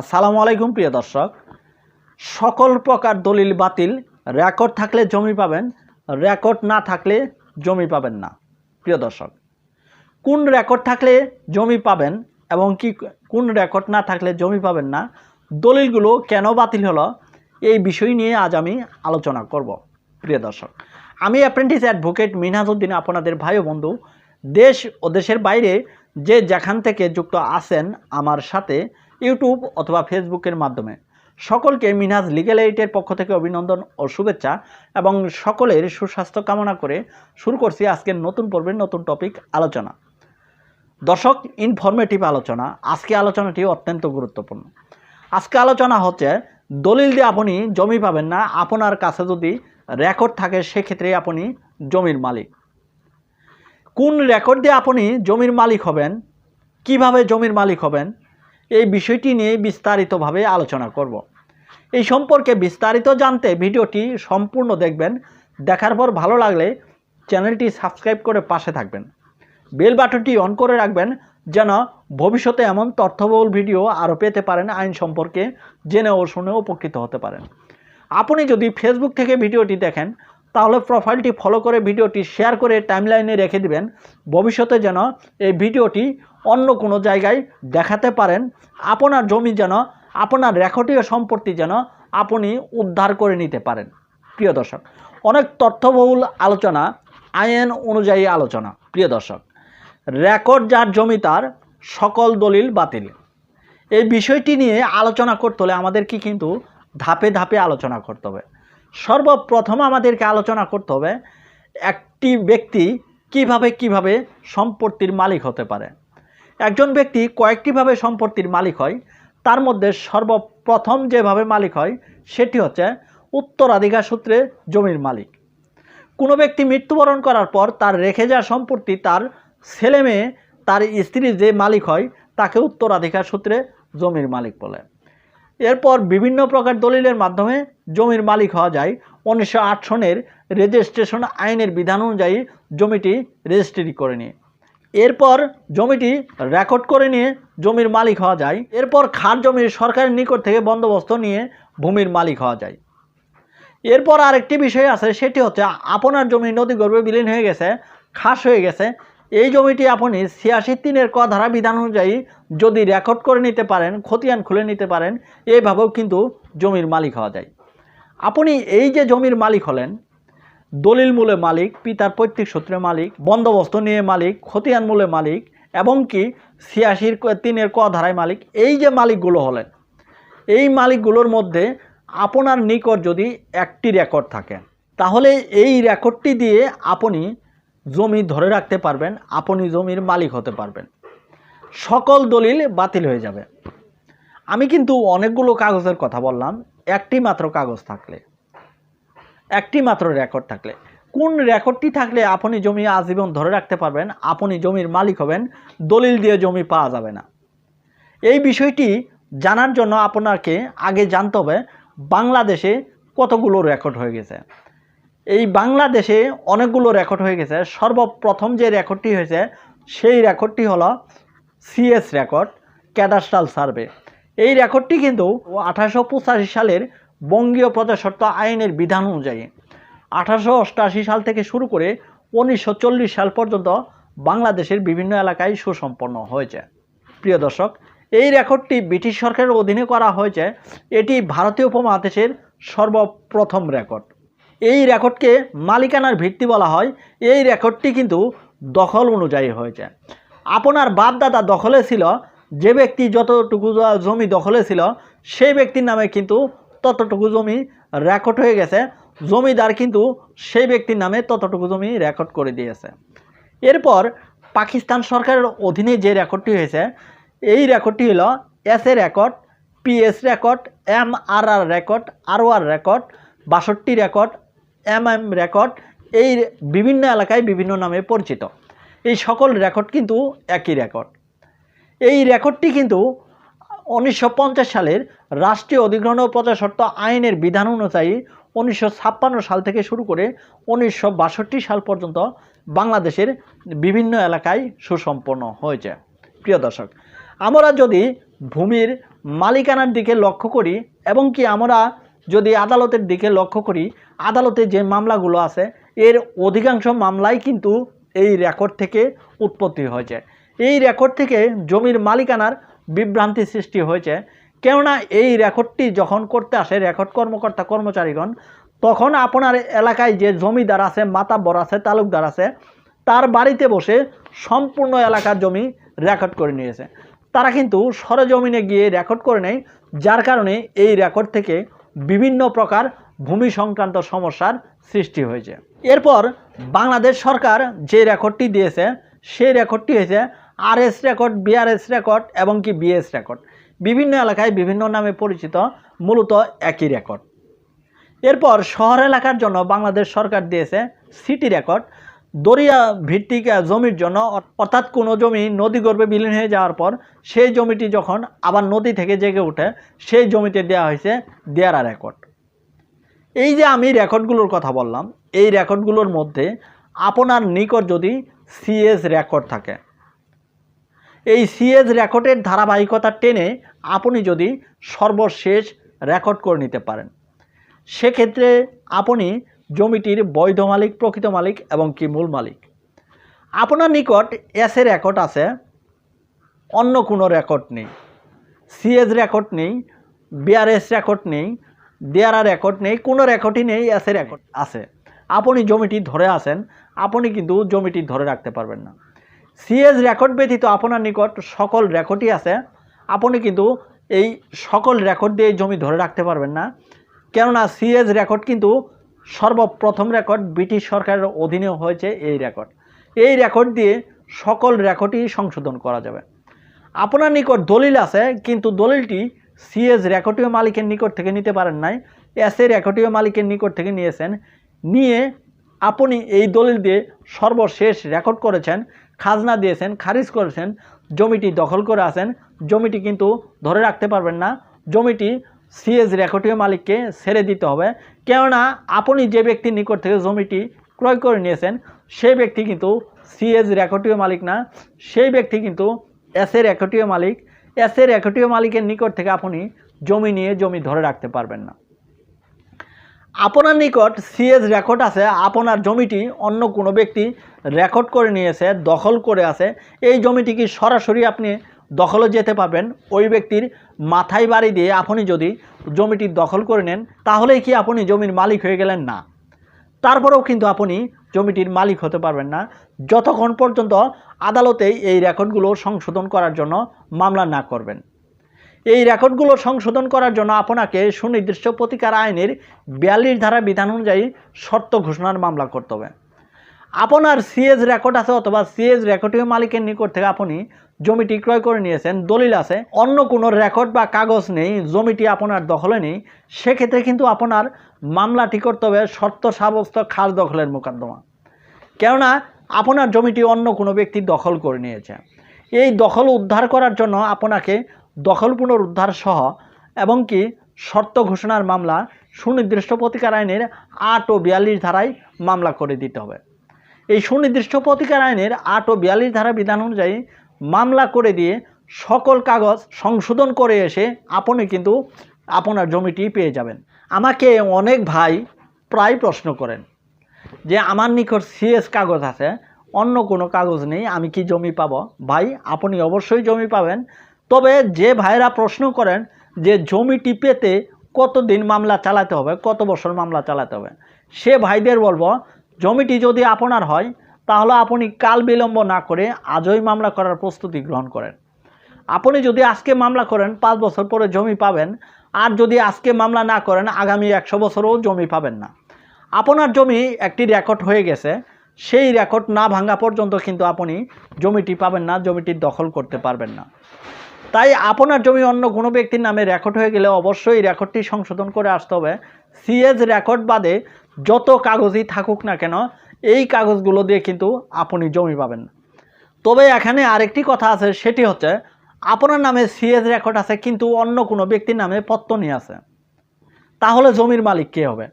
আসসালামু আলাইকুম, প্রিয় দর্শক। সকল প্রকার দলিল বাতিল, রেকর্ড থাকলে জমি পাবেন, রেকর্ড না থাকলে জমি পাবেন না, প্রিয় দর্শক। কোন রেকর্ড থাকলে জমি পাবেন এবং কি কোন রেকর্ড না থাকলে জমি পাবেন না, দলিলগুলো কেন বাতিল হলো, এই বিষয় নিয়ে আজ আমি আলোচনা করব, প্রিয় দর্শক। আমি অ্যাপ্রেন্টিস অ্যাডভোকেট মিনহাজউদ্দিন, আপনাদের ভাই বন্ধু। দেশ ও দেশের বাইরে যে যেখান থেকে যুক্ত আছেন, আমার সাথে ইউটিউব অথবা ফেসবুকের মাধ্যমে। সকলকে মিনহাজ লিগেল এইটের পক্ষ থেকে অভিনন্দন ও শুভেচ্ছা এবং সকলের সুস্বাস্থ্য কামনা করে শুরু করছি আজকের নতুন পর্বের নতুন টপিক আলোচনা। দর্শক ইনফরমেটিভ আলোচনা। আজকে আলোচনাটি অত্যন্ত গুরুত্বপূর্ণ। আজকে আলোচনা হচ্ছে, দলিল দিয়ে আপনি জমি পাবেন না, আপনার কাছে যদি রেকর্ড থাকে, সেক্ষেত্রে আপনি জমির মালিক। কোন রেকর্ড দিয়ে আপনি জমির মালিক হবেন? কীভাবে জমির মালিক হবেন? এই বিষয়টি নিয়ে বিস্তারিতভাবে আলোচনা করব। এই সম্পর্কে বিস্তারিত জানতে ভিডিওটি সম্পূর্ণ দেখবেন। দেখার পর ভালো লাগলে চ্যানেলটি সাবস্ক্রাইব করে পাশে থাকবেন। বেল বাটনটি অন করে রাখবেন যেন ভবিষ্যতে এমন তথ্যবহুল ভিডিও আরও পেতে পারেন আইন সম্পর্কে জেনে ও শুনে উপকৃত হতে পারেন। আপনি যদি ফেসবুক থেকে ভিডিওটি দেখেন, তাহলে প্রোফাইলটি ফলো করে ভিডিওটি শেয়ার করে টাইমলাইনে রেখে দিবেন। ভবিষ্যতে যেন এই ভিডিওটি অন্য কোনো জায়গায় দেখাতে পারেন। আপনার জমি যেন, আপনার রেকর্ডীয় সম্পত্তি যেন আপনি উদ্ধার করে নিতে পারেন। প্রিয় দর্শক, অনেক তথ্যবহুল আলোচনা, আইন অনুযায়ী আলোচনা। প্রিয় দর্শক, রেকর্ড যার জমি তার, সকল দলিল বাতিল। এই বিষয়টি নিয়ে আলোচনা করতে হলে আমাদেরকে কিন্তু ধাপে ধাপে আলোচনা করতে হবে। সর্বপ্রথম আমাদেরকে আলোচনা করতে হবে, একটি ব্যক্তি কীভাবে কীভাবে সম্পত্তির মালিক হতে পারে। একজন ব্যক্তি কয়েকটিভাবে সম্পত্তির মালিক হয়, তার মধ্যে সর্বপ্রথম যেভাবে মালিক হয়, সেটি হচ্ছে উত্তরাধিকার সূত্রে জমির মালিক। কোনো ব্যক্তি মৃত্যুবরণ করার পর তার রেখে যাওয়া সম্পত্তি তার ছেলে মেয়ে, তার স্ত্রী যে মালিক হয়, তাকে উত্তরাধিকার সূত্রে জমির মালিক বলে। এরপর বিভিন্ন প্রকার দলিলের মাধ্যমে জমির মালিক হওয়া যায়। উনিশশো আট সনের রেজিস্ট্রেশন আইনের বিধান অনুযায়ী জমিটি রেজিস্ট্রি করে নিয়ে। এরপর জমিটি রেকর্ড করে নিয়ে জমির মালিক হওয়া যায়। এরপর খাস জমির সরকারের নিকট থেকে বন্দোবস্ত নিয়ে ভূমির মালিক হওয়া যায়। এরপর আরেকটি বিষয় আছে, সেটি হচ্ছে আপনার জমি নদী গর্ভে বিলীন হয়ে গেছে, খাস হয়ে গেছে। এই জমিটি আপনি ছিয়াশি তিনের ক ধারা বিধান অনুযায়ী যদি রেকর্ড করে নিতে পারেন, খতিয়ান খুলে নিতে পারেন এইভাবেও কিন্তু জমির মালিক হওয়া যায়। আপনি এই যে জমির মালিক হলেন দলিল মূলে মালিক, পিতার পৈতৃক সূত্রে মালিক, বন্দোবস্ত নিয়ে মালিক, খতিয়ান মূলে মালিক এবং কি ছিয়াশির তিনের ক ধারায় মালিক, এই যে মালিকগুলো হলেন, এই মালিকগুলোর মধ্যে আপনার নিকট যদি একটি রেকর্ড থাকে, তাহলে এই রেকর্ডটি দিয়ে আপনি জমি ধরে রাখতে পারবেন, আপনি জমির মালিক হতে পারবেন। সকল দলিল বাতিল হয়ে যাবে। আমি কিন্তু অনেকগুলো কাগজের কথা বললাম, একটি মাত্র কাগজ থাকলে। একটি মাত্র রেকর্ড থাকলে। কোন রেকর্ডটি থাকলে আপনি জমি আজীবন ধরে রাখতে পারবেন, আপনি জমির মালিক হবেন, দলিল দিয়ে জমি পাওয়া যাবে না। এই বিষয়টি জানার জন্য আপনাকে আগে জানতে হবে, বাংলাদেশে কতগুলো রেকর্ড হয়ে গেছে। এই বাংলাদেশে অনেকগুলো রেকর্ড হয়ে গেছে। সর্বপ্রথম যে রেকর্ডটি হয়েছে, সেই রেকর্ডটি হলো সিএস রেকর্ড ক্যাডাস্ট্রাল সার্ভে এই রেকর্ডটি কিন্তু আঠারোশো পঁচাশি সালের বঙ্গীয় প্রজাস্বত্ব আইনের বিধান অনুযায়ী আঠারোশো সাল থেকে শুরু করে উনিশশো চল্লিশ সাল পর্যন্ত বাংলাদেশের বিভিন্ন এলাকায় সুসম্পন্ন হয়েছে। প্রিয় দর্শক, এই রেকর্ডটি ব্রিটিশ সরকারের অধীনে করা হয়েছে। এটি ভারতীয় উপমহাদেশের সর্বপ্রথম রেকর্ড। এই রেকর্ডকে মালিকানার ভিত্তি বলা হয়। এই রেকর্ডটি কিন্তু দখল অনুযায়ী হয়েছে। আপনার বাপ দাদা দখলে ছিল, যে ব্যক্তি যতটুকু জমি দখলে ছিল, সেই ব্যক্তির নামে কিন্তু ততটুকু জমি রেকর্ড হয়ে গেছে। জমিদার কিন্তু সেই ব্যক্তির নামে ততটুকু জমি রেকর্ড করে দিয়েছে। এরপর পাকিস্তান সরকারের অধীনে যে রেকর্ডটি হয়েছে, এই রেকর্ডটি হলো S A record PS record M R R record R R record বাষট্টি রেকর্ড এম এম রেকর্ড এই বিভিন্ন এলাকায় বিভিন্ন নামে পরিচিত। এই সকল রেকর্ড কিন্তু একই রেকর্ড এই রেকর্ডটি কিন্তু উনিশশো পঞ্চাশ সালের রাষ্ট্রীয় অধিগ্রহণ ও প্রজাস্বত্ব আইনের বিধান অনুযায়ী উনিশশো ছাপ্পান্ন সাল থেকে শুরু করে উনিশশো বাষট্টি সাল পর্যন্ত বাংলাদেশের বিভিন্ন এলাকায় সুসম্পন্ন হয়েছে। প্রিয় দর্শক, আমরা যদি ভূমির মালিকানার দিকে লক্ষ্য করি এবং কি আমরা যদি আদালতের দিকে লক্ষ্য করি, আদালতে যে মামলাগুলো আছে, এর অধিকাংশ মামলাই কিন্তু এই রেকর্ড থেকে উৎপত্তি হয়েছে। এই রেকর্ড থেকে জমির মালিকানার বিভ্রান্তি সৃষ্টি হয়েছে। কেননা এই রেকর্ডটি যখন করতে আসে রেকর্ড কর্মকর্তা, কর্মচারীগণ, তখন আপনার এলাকায় যে জমিদার আছে, মাতাব্বর আছে, তালুকদার আছে, তার বাড়িতে বসে সম্পূর্ণ এলাকার জমি রেকর্ড করে নিয়েছে। তারা কিন্তু সরজমিনে গিয়ে রেকর্ড করে নেয়, যার কারণে এই রেকর্ড থেকে বিভিন্ন প্রকার ভূমি সংক্রান্ত সমস্যার সৃষ্টি হয়েছে। এরপর বাংলাদেশ সরকার যে রেকর্ডটি দিয়েছে, সেই রেকর্ডটি হয়েছে আরএস রেকর্ড বিআরএস রেকর্ড এবং কি বিএস রেকর্ড বিভিন্ন এলাকায় বিভিন্ন নামে পরিচিত, মূলত একই রেকর্ড এরপর শহর এলাকার জন্য বাংলাদেশ সরকার দিয়েছে সিটি রেকর্ড দরিয়া ভিত্তিক জমির জন্য, অর্থাৎ কোনো জমি নদী গর্ভে বিলীন হয়ে যাওয়ার পর, সেই জমিটি যখন আবার নদী থেকে জেগে ওঠে সেই জমিতে দেওয়া হয়েছে দেয়ারা রেকর্ড এই যে আমি রেকর্ডগুলোর কথা বললাম, এই রেকর্ডগুলোর মধ্যে আপনার নিকট যদি সিএস রেকর্ড থাকে এই সিএস রেকর্ডের ধারাবাহিকতা টেনে আপনি যদি সর্বশেষ রেকর্ড করে নিতে পারেন। সেক্ষেত্রে আপনি জমিটির বৈধ মালিক, প্রকৃত মালিক এবং কি মূল মালিক। আপনার নিকট এসের রেকর্ড আছে, অন্য কোনো রেকর্ড নেই। সিএস রেকর্ড নেই, বিআরএস রেকর্ড নেই, দেয়ারা রেকর্ড নেই, কোনো রেকর্ডই নেই এসের রেকর্ড আছে। আপনি জমিটি ধরে আছেন, আপনি কিন্তু জমিটি ধরে রাখতে পারবেন না। সিএস রেকর্ড ব্যতীত আপনার নিকট সকল রেকর্ডই আছে। আপনি কিন্তু এই সকল রেকর্ড দিয়ে জমি ধরে রাখতে পারবেন না। কেননা সিএস রেকর্ড কিন্তু সর্বপ্রথম রেকর্ড ব্রিটিশ সরকারের অধীনে হয়েছে এই রেকর্ড এই রেকর্ড দিয়ে সকল রেকর্ডই সংশোধন করা যাবে। আপনার নিকট দলিল আছে, কিন্তু দলিলটি সিএস রেকর্ডীয় মালিকের নিকট থেকে নিতে পারেন নাই। এস এ রেকর্ডীয় মালিকের নিকট থেকে নিয়েছেন। নিয়ে আপনি এই দলিল দিয়ে সর্বশেষ রেকর্ড করেছেন। খাজনা দিয়েছেন, খারিজ করেছেন, জমিটি দখল করে আছেন, জমিটি কিন্তু ধরে রাখতে পারবেন না, জমিটি সিএস রেকর্ডীয় মালিককে ছেড়ে দিতে হবে। কেননা, আপনি যে ব্যক্তির নিকট থেকে জমিটি ক্রয় করে নিয়েছেন, সেই ব্যক্তি কিন্তু সিএস রেকর্ডীয় মালিক না, সেই ব্যক্তি কিন্তু এসের একটীয় মালিক। এসের একটীয় মালিকের নিকট থেকে আপনি জমি নিয়ে জমি ধরে রাখতে পারবেন না। আপনার নিকট সিএস রেকর্ড আছে, আপনার জমিটি অন্য কোনো ব্যক্তি রেকর্ড করে নিয়েছে, দখল করে আছে, এই জমিটি কি সরাসরি আপনি দখলে যেতে পারবেন? ওই ব্যক্তির মাথায় বাড়ি দিয়ে আপনি যদি জমিটি দখল করে নেন, তাহলেই কি আপনি জমির মালিক হয়ে গেলেন? না। তারপরেও কিন্তু আপনি জমিটির মালিক হতে পারবেন না। যতক্ষণ পর্যন্ত আদালতে এই রেকর্ডগুলো সংশোধন করার জন্য মামলা না করবেন। এই রেকর্ডগুলো সংশোধন করার জন্য আপনাকে সুনির্দিষ্ট প্রতিকার আইনের বিয়াল্লিশ ধারা বিধান অনুযায়ী শর্ত ঘোষণার মামলা করতে হবে। আপনার সিএস রেকর্ড আছে অথবা সিএস রেকর্ডীয় মালিকের নিকট থেকে আপনি জমিটি ক্রয় করে নিয়েছেন, দলিল আছে, অন্য কোনো রেকর্ড বা কাগজ নেই, জমিটি আপনার দখলে নেই, সেক্ষেত্রে কিন্তু আপনার মামলাটি করতে হবে শর্ত সাব্যস্ত খাস দখলের মোকদ্দমা। কেননা আপনার জমিটি অন্য কোনো ব্যক্তি দখল করে নিয়েছে। এই দখল উদ্ধার করার জন্য আপনাকে দখল পুনরুদ্ধার সহ এবং কি শর্ত ঘোষণার মামলা সুনির্দিষ্ট প্রতিকার আইনের আট ও বিয়াল্লিশ ধারায় মামলা করে দিতে হবে। এই সুনির্দিষ্ট প্রতিকার আইনের আট ও বিয়াল্লিশ ধারা বিধান অনুযায়ী মামলা করে দিয়ে সকল কাগজ সংশোধন করে এসে আপনি কিন্তু আপনার জমিটি পেয়ে যাবেন। আমাকে অনেক ভাই প্রায় প্রশ্ন করেন যে আমার নিকট সিএস কাগজ আছে, অন্য কোনো কাগজ নেই, আমি কি জমি পাব? ভাই, আপনি অবশ্যই জমি পাবেন। তবে যে ভাইরা প্রশ্ন করেন যে জমিটি পেতে কতদিন মামলা চালাতে হবে, কত বছর মামলা চালাতে হবে, সে ভাইদের বলব জমিটি যদি আপনার হয়, তাহলে আপনি কাল বিলম্ব না করে আজই মামলা করার প্রস্তুতি গ্রহণ করেন। আপনি যদি আজকে মামলা করেন, পাঁচ বছর পরে জমি পাবেন, আর যদি আজকে মামলা না করেন, আগামী একশো বছরও জমি পাবেন না। আপনার জমি একটি রেকর্ড হয়ে গেছে, সেই রেকর্ড না ভাঙা পর্যন্ত কিন্তু আপনি জমিটি পাবেন না, জমিটি দখল করতে পারবেন না। তাই আপনার জমি অন্য কোনো ব্যক্তির নামে রেকর্ড হয়ে গেলে অবশ্যই রেকর্ডটি সংশোধন করে আসতে হবে। সিএস রেকর্ড বাদে যত কাগজই থাকুক না কেন, এই কাগজগুলো দিয়ে কিন্তু আপনি জমি পাবেন। তবে এখানে আরেকটি কথা আছে, সেটি হচ্ছে আপনার নামে সিএস রেকর্ড আছে, কিন্তু অন্য কোনো ব্যক্তির নামে পত্তনি আছে। তাহলে জমির মালিক কে হবে?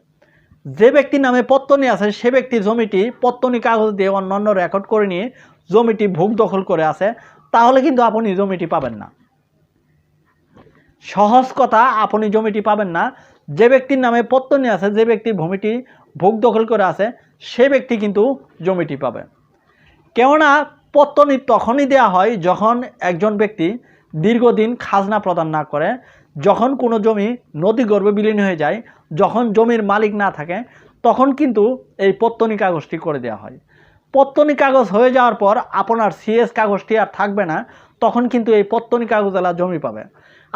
যে ব্যক্তির নামে পত্তনি আছে, সে ব্যক্তি জমিটি পত্তনি কাগজ দিয়ে অন্য অন্য রেকর্ড করে নিয়ে জমিটি ভোগ দখল করে আছে, তাহলে কিন্তু আপনি জমিটি পাবেন না। সহজ কথা, আপনি জমিটি পাবেন না। যে ব্যক্তির নামে পত্তনি আছে, যে ব্যক্তি ভূমিটি ভোগ দখল করে আছে সে ব্যক্তি কিন্তু জমিটি পাবে। কেননা পত্তনি তখনই দেওয়া হয় যখন একজন ব্যক্তি দীর্ঘদিন খাজনা প্রদান না করে, যখন কোনো জমি নদী গর্ভে বিলীন হয়ে যায়, যখন জমির মালিক না থাকে, তখন কিন্তু এই পত্তনি কাগজটি করে দেওয়া হয়। পত্তনি কাগজ হয়ে যাওয়ার পর, আপনার সিএস কাগজটি আর থাকবে না, তখন কিন্তু এই পত্তনি কাগজওয়ালা জমি পাবে।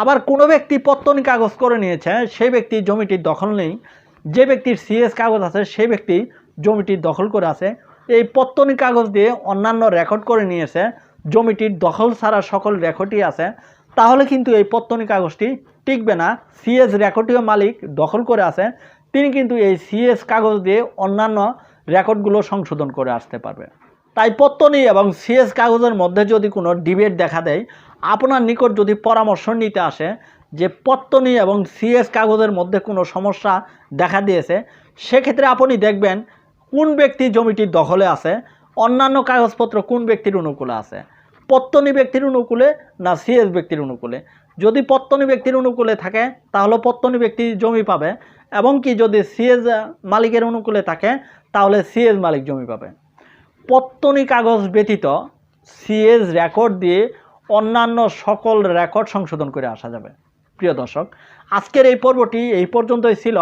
আবার কোনো ব্যক্তি পত্তনি কাগজ করে নিয়েছে, সেই ব্যক্তি জমিটির দখল নেই। যে ব্যক্তির সিএস কাগজ আছে, সেই ব্যক্তি জমিটির দখল করে আছে। এই পত্তনি কাগজ দিয়ে অন্যান্য রেকর্ড করে নিয়েছে। জমিটির দখল ছাড়া সকল রেকর্ডই আছে। তাহলে কিন্তু এই পত্তনি কাগজটি টিকবে না। সিএস রেকর্ডীয় মালিক দখল করে আছে। তিনি কিন্তু এই সিএস কাগজ দিয়ে অন্যান্য রেকর্ডগুলো সংশোধন করে আসতে পারবে। তাই পত্তনি এবং সিএস কাগজের মধ্যে যদি কোনো ডিবেট দেখা দেয় আপনার নিকট যদি পরামর্শ নিতে আসে যে পত্তনি এবং সিএস কাগজের মধ্যে কোনো সমস্যা দেখা দিয়েছে, সেক্ষেত্রে আপনি দেখবেন কোন ব্যক্তি জমিটির দখলে আছে, অন্যান্য কাগজপত্র কোন ব্যক্তির অনুকূলে আছে, পত্তনি ব্যক্তির অনুকূলে না সিএস ব্যক্তির অনুকূলে। যদি পত্তনি ব্যক্তির অনুকূলে থাকে, তাহলে পত্তনি ব্যক্তি জমি পাবে এবং কি যদি সিএস মালিকের অনুকূলে থাকে, তাহলে সিএস মালিক জমি পাবে। পত্তনি কাগজ ব্যতীত সিএস রেকর্ড দিয়ে অন্যান্য সকল রেকর্ড সংশোধন করে আসা যাবে। প্রিয় দর্শক, আজকের এই পর্বটি এই পর্যন্তই ছিল।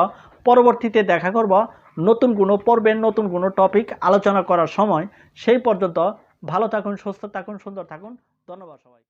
পরবর্তীতে দেখা করব নতুন কোনো পর্বের নতুন কোনো টপিক আলোচনা করার সময়। সেই পর্যন্ত ভালো থাকুন, সুস্থ থাকুন, সুন্দর থাকুন। ধন্যবাদ সবাই